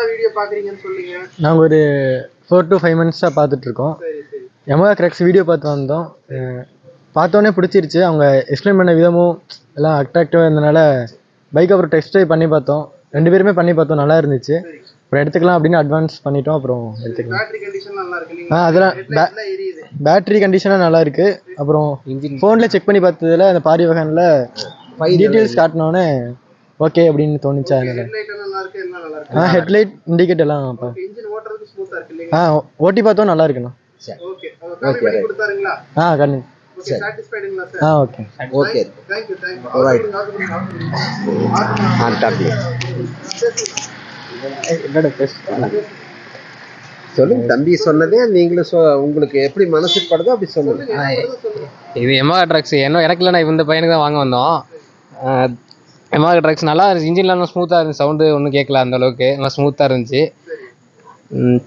நாளா வீடியோ பாக்குறீங்கன்னு சொல்லுங்க. நாங்கள் ஒரு ஃபோர் டு ஃபைவ் மந்த்ஸாக பார்த்துட்ருக்கோம் சரி சரி. எமகா கிராக்ஸ் வீடியோ பார்த்து வந்தோம். பார்த்தோன்னே பிடிச்சிருச்சு. அவங்க எக்ஸ்பிளைன் பண்ண விதமும் எல்லாம் அட்ராக்டிவாக இருந்தனால பைக் அப்புறம் டெஸ்ட் ட்ரைவ் பண்ணி பார்த்தோம். ரெண்டு பேருமே பண்ணி பார்த்தோம். நல்லா இருந்துச்சு. அப்புறம் எடுத்துக்கலாம் அப்படின்னு அட்வான்ஸ் பண்ணிட்டோம். அப்புறம் எடுத்துக்கலாம். பேட்டரி கண்டிஷன் நல்லா இருக்கு. ஆ அதெல்லாம் பேட்டரி கண்டிஷனாக நல்லா இருக்கு. அப்புறம் ஃபோனில் செக் பண்ணி பார்த்ததுல அந்த பாரி வகனில் டீட்டெயில்ஸ் காட்டினோன்னே ஓகே அப்படின்னு தோணுச்சு? அதனால ஹெட்லைட் நல்லா இருக்கு எல்லாம் நல்லா இருக்கு ஆ ஹெட்லைட் இண்டிகேட் எல்லாம் பா இன்ஜின் ஓட்டுறதுக்கு ஸ்மூத்தா இருக்கு இல்லைங்களா? ஆ ஓட்டி பார்த்தோம் நல்லா இருக்குண்ணா. ஆ கண்ணு. ஆ ஓகே ஓகே சொல்லுங்க தம்பி சொன்னதே நீங்களும் சொ உங்களுக்கு எப்படி மனசுக்கு படுதோ அப்படி சொல்லுங்க. இது எமகா ட்ரக்ஸ். என்ன எனக்கு இல்லை இந்த பையனுக்கு தான் வாங்க வந்தோம். எம்ஆர் ட்ரக்ஸ் நல்லா இருந்துச்சு. இன்ஜின்லாம் ஸ்மூத்தாக இருந்துச்சு. சவுண்டு ஒன்றும் கேட்கல அந்த அளவுக்கு. நல்லா ஸ்மூத்தாக இருந்துச்சு. ம்,